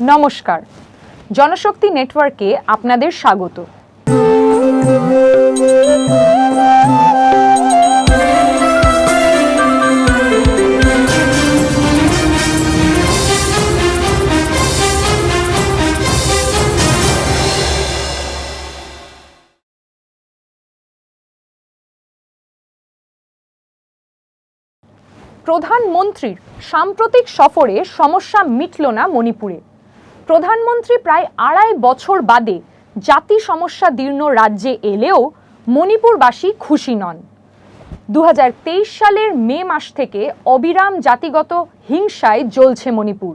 নমস্কার। জনশক্তি নেটওয়ার্কে আপনাদের স্বাগত। প্রধানমন্ত্রীর সাম্প্রতিক সফরে সমস্যা মিটল না মণিপুরে। প্রধানমন্ত্রী প্রায় আড়াই বছর বাদে জাতি সমস্যা দীর্ণ রাজ্যে এলেও মণিপুরবাসী খুশি নন। দু হাজার তেইশ সালের মে মাস থেকে অবিরাম জাতিগত হিংসায় জ্বলছে মণিপুর।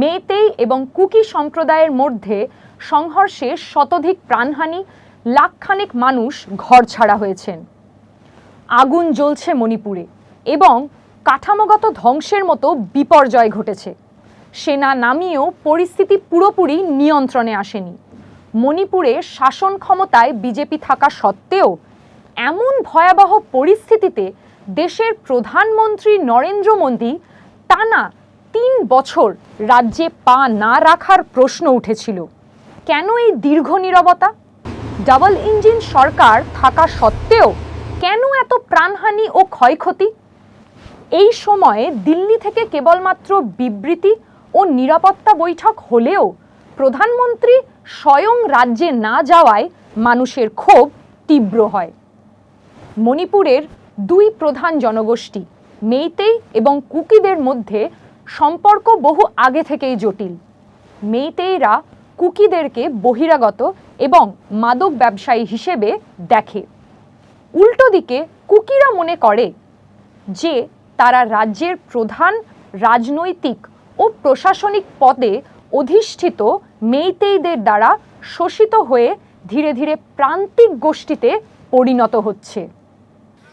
মেতেই এবং কুকি সম্প্রদায়ের মধ্যে সংঘর্ষে শতাধিক প্রাণহানি, লাখখানেক মানুষ ঘর ছাড়া হয়েছেন। আগুন জ্বলছে মণিপুরে এবং কাঠামোগত ধ্বংসের মতো বিপর্যয় ঘটেছে। সেনা নামিয়েও পরিস্থিতি পুরোপুরি নিয়ন্ত্রণে আসেনি। মণিপুরে শাসন ক্ষমতায় বিজেপি থাকা সত্ত্বেও এমন ভয়াবহ পরিস্থিতিতে দেশের প্রধানমন্ত্রী নরেন্দ্র মোদী টানা তিন বছর রাজ্যে পা না রাখার প্রশ্ন উঠেছিল। কেন এই দীর্ঘ নীরবতা? ডাবল ইঞ্জিন সরকার থাকা সত্ত্বেও কেন এত প্রাণহানি ও ক্ষয়ক্ষতি? এই সময়ে দিল্লি থেকে কেবলমাত্র বিবৃতি ও নিরাপত্তা বৈঠক হলেও প্রধানমন্ত্রী স্বয়ং রাজ্যে না যাওয়ায় মানুষের ক্ষোভ তীব্র হয়। মণিপুরের দুই প্রধান জনগোষ্ঠী, মেইতেই এবং কুকিদের মধ্যে সম্পর্ক বহু আগে থেকেই জটিল। মেইতেইরা কুকিদেরকে বহিরাগত এবং মাদক ব্যবসায়ী হিসেবে দেখে। উল্টো দিকে কুকিরা মনে করে যে তারা রাজ্যের প্রধান রাজনৈতিক ও প্রশাসনিক পদে অধিষ্ঠিত মেইতেইদের দ্বারা শোষিত হয়ে ধীরে ধীরে প্রান্তিক গোষ্ঠীতে পরিণত হচ্ছে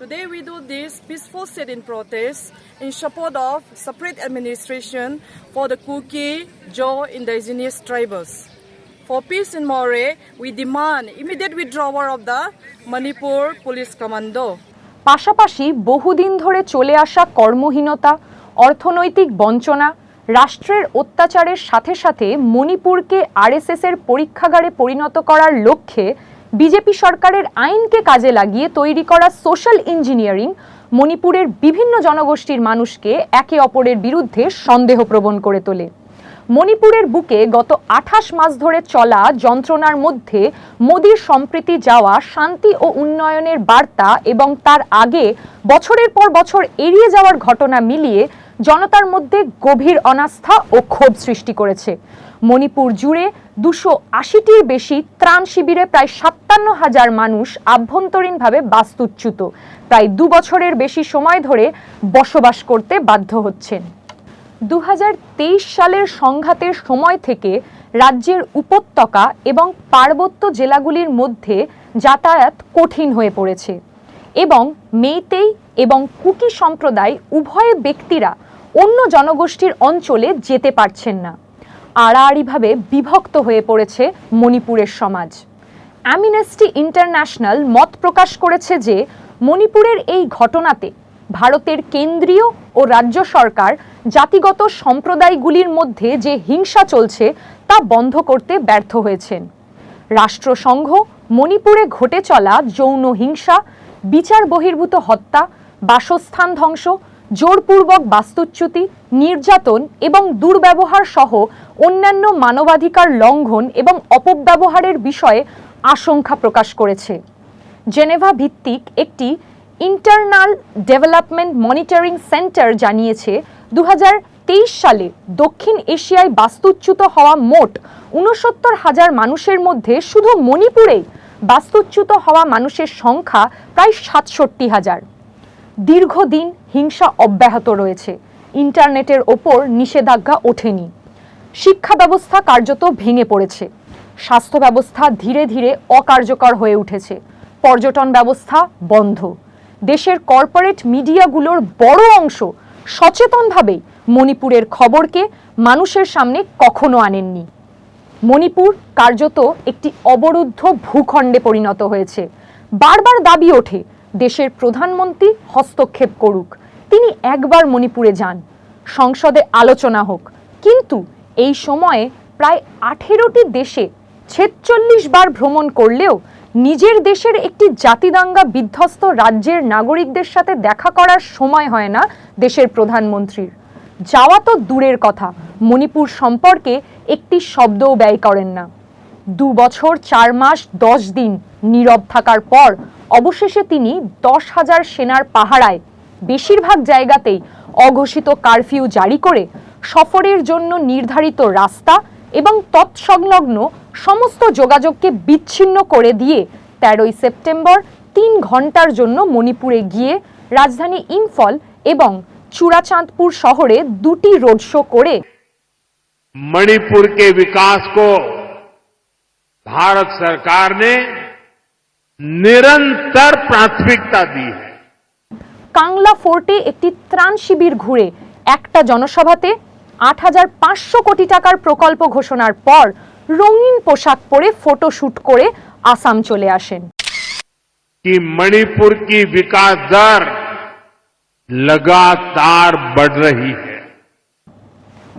Today we do this peaceful sit-in protest in support of separate administration for the Kuki, Jaw indigenous tribes. For peace in Moray, we demand immediate withdrawal of the Manipur Police Commando. পাশাপাশি বহুদিন ধরে চলে আসা কর্মহীনতা অর্থনৈতিক বঞ্চনা রাষ্ট্রের অত্যাচারের সাথে সাথে মণিপুরকে আরএসএস এর পরীক্ষাগারে পরিণত করার লক্ষ্যে বিজেপি সরকারের আইনকে কাজে লাগিয়ে তৈরি করা সোশ্যাল ইঞ্জিনিয়ারিং মণিপুরের বিভিন্ন জনগোষ্ঠীর মানুষকে একে অপরের বিরুদ্ধে সন্দেহপ্রবণ করে তোলে। মণিপুরের বুকে গত আঠাশ মাস ধরে চলা যন্ত্রণার মধ্যে মোদীর সম্প্রীতি যাওয়া, শান্তি ও উন্নয়নের বার্তা এবং তার আগে বছরের পর বছর এড়িয়ে যাওয়ার ঘটনা মিলিয়ে জনতার মধ্যে গভীর অনাস্থা ও ক্ষোভ সৃষ্টি করেছে। মণিপুর জুড়ে দুশো আশিটির বেশি ত্রাণ শিবিরে প্রায় সাতান্ন হাজার মানুষ আভ্যন্তরীণভাবে বাস্তুচ্যুত। প্রায় দু বছরের বেশি সময় ধরে বসবাস করতে বাধ্য হচ্ছেন। দু হাজার তেইশ সালের সংঘাতের সময় থেকে রাজ্যের উপত্যকা এবং পার্বত্য জেলাগুলির মধ্যে যাতায়াত কঠিন হয়ে পড়েছে এবং মেইতেই এবং কুকি সম্প্রদায় উভয় ব্যক্তিরা অন্য জনগোষ্ঠীর অঞ্চলে যেতে পারছেন না। আড়াআড়িভাবে বিভক্ত হয়ে পড়েছে মণিপুরের সমাজ। অ্যামিনেস্টি ইন্টারন্যাশনাল মত প্রকাশ করেছে যে, মণিপুরের এই ঘটনাতে ভারতের কেন্দ্রীয় ও রাজ্য সরকার জাতিগত সম্প্রদায়গুলির মধ্যে যে হিংসা চলছে তা বন্ধ করতে ব্যর্থ হয়েছেন। রাষ্ট্রসংঘ, মণিপুরে ঘটে চলা যৌন হিংসা, বিচার বহির্ভূত হত্যা, বাসস্থান ধ্বংস জোরপূর্বক বাস্তুচ্যুতি, নির্যাতন এবং দুর্ব্যবহার সহ অন্যান্য মানবাধিকার লঙ্ঘন এবং অপব্যবহারের বিষয়ে আশঙ্কা প্রকাশ করেছে। জেনেভা ভিত্তিক একটি ইন্টারনাল ডেভেলপমেন্ট মনিটরিং সেন্টার জানিয়েছে দু হাজার তেইশ সালে দক্ষিণ এশিয়ায় বাস্তুচ্যুত হওয়া মোট উনসত্তর হাজার মানুষের মধ্যে শুধু মণিপুরেই বাস্তুচ্যুত হওয়া মানুষের সংখ্যা প্রায় সাতষট্টি হাজার। দীর্ঘদিন হিংসা অব্যাহত রয়েছে। ইন্টারনেটের ওপর নিষেধাজ্ঞা ওঠেনি। শিক্ষা ব্যবস্থা কার্যত ভেঙে পড়েছে। স্বাস্থ্য ব্যবস্থা ধীরে ধীরে অকার্যকর হয়ে উঠেছে। পর্যটন ব্যবস্থা বন্ধ। দেশের কর্পোরেট মিডিয়াগুলোর বড় অংশ সচেতনভাবেই মণিপুরের খবরকে মানুষের সামনে কখনো আনেননি। মণিপুর কার্যত একটি অবরুদ্ধ ভূখণ্ডে পরিণত হয়েছে। বারবার দাবি ওঠে দেশের প্রধানমন্ত্রী হস্তক্ষেপ করুক। তিনি একবার মণিপুরে যান। সংসদে আলোচনা হোক। কিন্তু এই সময়ে প্রায় আঠেরোটি দেশে ছেচল্লিশ বার ভ্রমণ করলেও নিজের দেশের একটি জাতিদাঙ্গা বিধ্বস্ত রাজ্যের নাগরিকদের সাথে দেখা করার সময় হয় না দেশের প্রধানমন্ত্রীর। যাওয়া তো দূরের কথা। মণিপুর সম্পর্কে একটি শব্দও ব্যয় করেন না। দু বছর, চার মাস, দশ দিন নীরব থাকার পর অবশেষে তিনি দশ হাজার সেনার পাহাড়ায় বেশিরভাগ জায়গাতেই অঘোষিত কারফিউ জারি করে সফরের জন্য নির্ধারিত রাস্তা এবং তৎসংলগ্ন সমস্ত যোগাযোগকে বিচ্ছিন্ন করে দিয়ে তেরোই সেপ্টেম্বর তিন ঘণ্টার জন্য মণিপুরে গিয়ে রাজধানী ইম্ফল এবং চূড়াচাঁদপুর শহরে দুটি রোড শো করে মণিপুরকে বিকাশ কো। ভারত সরকার নে निरंतर प्राथमिकता दी है কাংলা ফোর্টে একটি ত্রাণ শিবির ঘুরে একটা জনসভাতে আট হাজার পাঁচশো কোটি টাকার প্রকল্প ঘোষণার পর রঙিন পোশাক পরে ফটোশ্যুট করে আসাম চলে আসেন कि मणिपुर की विकास दर लगातार बढ़ रही है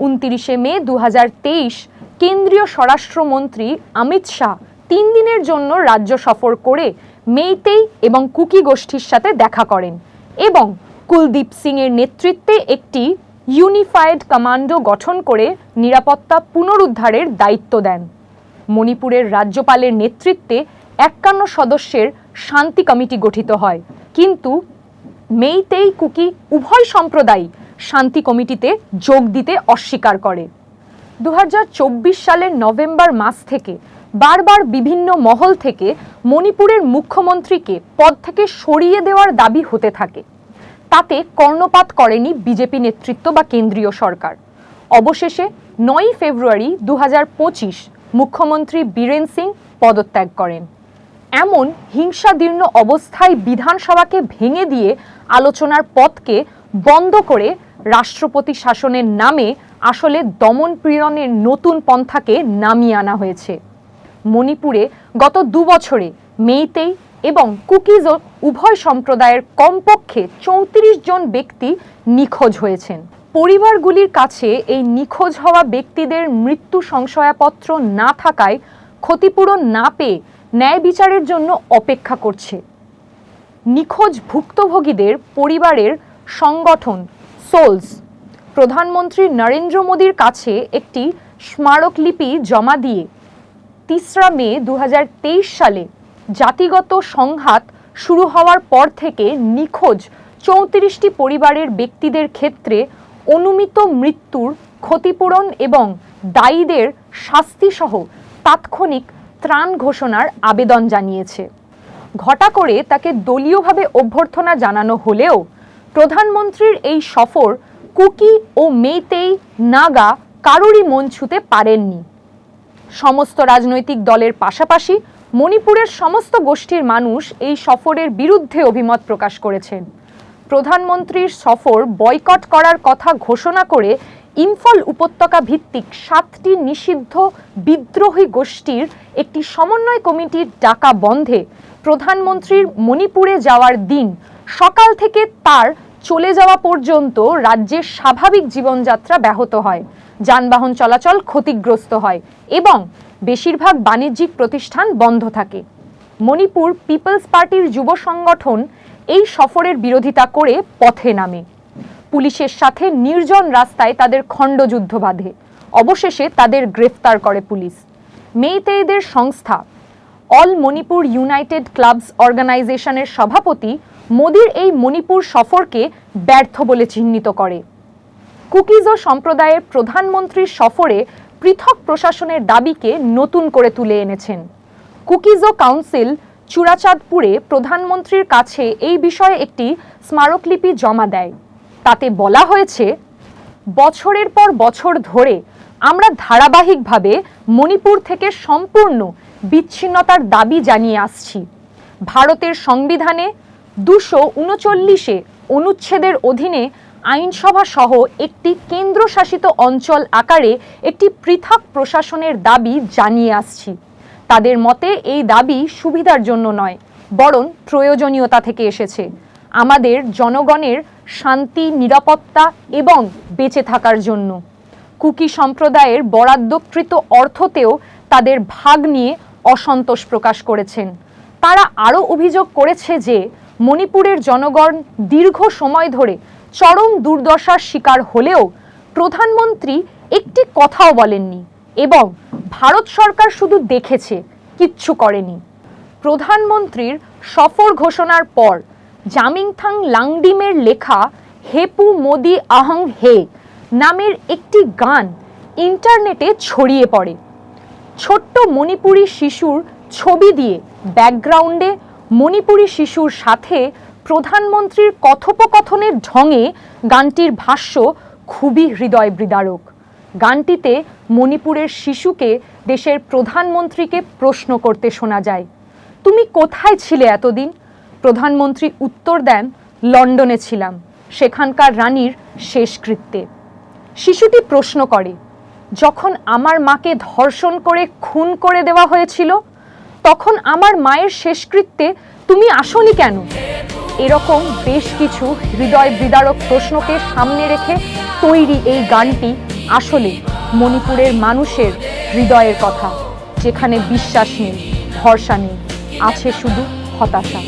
উনতিরিশে মে দু কেন্দ্রীয় স্বরাষ্ট্রমন্ত্রী অমিত শাহ তিন দিনের জন্য রাজ্য সফর করে মেইতেই এবং কুকি গোষ্ঠীর সাথে দেখা করেন এবং কুলদীপ সিং এর নেতৃত্বে একটি ইউনিফাইড কমান্ডো গঠন করে নিরাপত্তা পুনরুদ্ধারের দায়িত্ব দেন। মণিপুরের রাজ্যপালের নেতৃত্বে একান্ন সদস্যের শান্তি কমিটি গঠিত হয়। কিন্তু মেইতেই কুকি উভয় সম্প্রদায় শান্তি কমিটিতে যোগ দিতে অস্বীকার করে। দু হাজার চব্বিশ সালের নভেম্বর মাস থেকে বারবার বিভিন্ন মহল থেকে মণিপুরের মুখ্যমন্ত্রীকে পদ থেকে সরিয়ে দেওয়ার দাবি হতে থাকে। তাতে কর্ণপাত করেনি বিজেপি নেতৃত্ব বা কেন্দ্রীয় সরকার। অবশেষে নয়ই ফেব্রুয়ারি দু হাজার পঁচিশ মুখ্যমন্ত্রী বীরেন সিং পদত্যাগ করেন। এমন হিংসাদীর্ণ অবস্থায় বিধানসভাকে ভেঙে দিয়ে আলোচনার পথকে বন্ধ করে রাষ্ট্রপতি শাসনের নামে আসলে দমন পীড়নের নতুন পন্থাকে নামিয়ে আনা হয়েছে। মণিপুরে গত দু বছরে মেইতেই এবং কুকিজ উভয় সম্প্রদায়ের কমপক্ষে চৌত্রিশ জন ব্যক্তি নিখোঁজ হয়েছেন। পরিবারগুলির কাছে এই নিখোঁজ হওয়া ব্যক্তিদের মৃত্যু সংশয়াপত্র না থাকায় ক্ষতিপূরণ না পেয়ে ন্যায় বিচারের জন্য অপেক্ষা করছে। নিখোঁজ ভুক্তভোগীদের পরিবারের সংগঠন সোলস, প্রধানমন্ত্রী নরেন্দ্র মোদীর কাছে একটি স্মারকলিপি জমা দিয়ে তিসরা মে দু হাজার তেইশ সালে জাতিগত সংঘাত শুরু হওয়ার পর থেকে নিখোঁজ চৌত্রিশটি পরিবারের ব্যক্তিদের ক্ষেত্রে অনুমিত মৃত্যুর ক্ষতিপূরণ এবং দায়ীদের শাস্তিসহ তাৎক্ষণিক ত্রাণ ঘোষণার আবেদন জানিয়েছে। ঘটা করে তাকে দলীয়ভাবে অভ্যর্থনা জানানো হলেও প্রধানমন্ত্রীর এই সফর কুকি ও মেইতেই নাগা কারোরই মন ছুতে পারেননি। সমস্ত রাজনৈতিক দলের পাশাপাশি মণিপুরের সমস্ত গোষ্ঠীর মানুষ এই সফরের বিরুদ্ধে অভিমত প্রকাশ করেছেন। প্রধানমন্ত্রীর সফর বয়কট করার কথা ঘোষণা করে ইম্ফল উপত্যকা ভিত্তিক সাতটি নিষিদ্ধ বিদ্রোহী গোষ্ঠীর একটি সমন্বয় কমিটির ডাকা বন্ধে প্রধানমন্ত্রীর মণিপুরে যাওয়ার দিন, সকাল থেকে তার চলে যাওয়া পর্যন্ত রাজ্যের স্বাভাবিক জীবনযাত্রা ব্যাহত হয়। যানবাহন চলাচল ক্ষতিগ্রস্ত হয় এবং বেশিরভাগ বাণিজ্যিক প্রতিষ্ঠান বন্ধ থাকে। মণিপুর পিপলস পার্টির যুব সংগঠন এই সফরের বিরোধিতা করে পথে নামে। পুলিশের সাথে নির্জন রাস্তায় তাদের খণ্ডযুদ্ধ বাঁধে। অবশেষে তাদের গ্রেফতার করে পুলিশ। মেইতেইদের সংস্থা, অল মণিপুর ইউনাইটেড ক্লাবস অর্গানাইজেশনের সভাপতি মোদির এই মণিপুর সফরকে ব্যর্থ বলে চিহ্নিত করে। কুকিজ সম্প্রদায়ের প্রধানমন্ত্রীর সফরে পৃথক প্রশাসনের দাবিকে নতুন করে তুলে এনেছেন। কুকিজো কাউন্সিল চূড়াচাঁদপুরে প্রধানমন্ত্রীর কাছে এই বিষয়ে একটি স্মারকলিপি জমা দেয়। তাতে বলা হয়েছে, বছরের পর বছর ধরে আমরা ধারাবাহিকভাবে মণিপুর থেকে সম্পূর্ণ বিচ্ছিন্নতার দাবি জানিয়ে আসছি। ভারতের সংবিধানে দুশো উনচল্লিশে অনুচ্ছেদের অধীনে আইনসভা সহ একটি কেন্দ্রশাসিত অঞ্চল আকারে একটি পৃথক প্রশাসনের দাবি জানিয়ে আসছি। তাদের মতে এই দাবি সুবিধার জন্য নয়, বরং প্রয়োজনীয়তা থেকে এসেছে। আমাদের জনগণের শান্তি, নিরাপত্তা এবং বেঁচে থাকার জন্য। কুকি সম্প্রদায়ের বরাদ্দকৃত অর্থতেও তাদের ভাগ নিয়ে অসন্তোষ প্রকাশ করেছেন। তারা আরও অভিযোগ করেছে যে, মণিপুরের জনগণ দীর্ঘ সময় ধরে চরম দুর্দশার শিকার হলেও প্রধানমন্ত্রী একটি কথাও বলেননি এবং ভারত সরকার শুধু দেখেছে, কিচ্ছু করেনি। প্রধানমন্ত্রীর সফর ঘোষণার পর জামিংথাং লাংডিমের লেখা হেপু মোদি আহং হে নামের একটি গান ইন্টারনেটে ছড়িয়ে পড়ে। ছোট্ট মণিপুরী শিশুর ছবি দিয়ে ব্যাকগ্রাউন্ডে মণিপুরী শিশুর সাথে প্রধানমন্ত্রীর কথোপকথনের ঢঙে গানটির ভাষ্য খুবই হৃদয় বিদারক গানটিতে মণিপুরের শিশুকে দেশের প্রধানমন্ত্রীকে প্রশ্ন করতে শোনা যায়, তুমি কোথায় ছিলে এতদিন? প্রধানমন্ত্রী উত্তর দেন, লন্ডনে ছিলাম, সেখানকার রানীর শেষকৃত্যে। শিশুটি প্রশ্ন করে, যখন আমার মাকে ধর্ষণ করে খুন করে দেওয়া হয়েছিল, তখন আমার মায়ের শেষকৃত্যে তুমি আসনি কেন? এরকম বেশ কিছু হৃদয় বিদারক প্রশ্নকে সামনে রেখে তৈরি এই গানটি আসলে মণিপুরের মানুষের হৃদয়ের কথা যেখানে বিশ্বাস নেই ভরসা নেই আছে শুধু হতাশা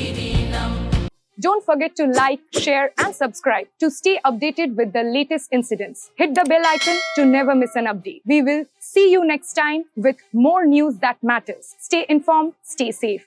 Don't forget to like, share, and subscribe to stay updated with the latest incidents. Hit the bell icon to never miss an update. We will see you next time with more news that matters. Stay informed, stay safe.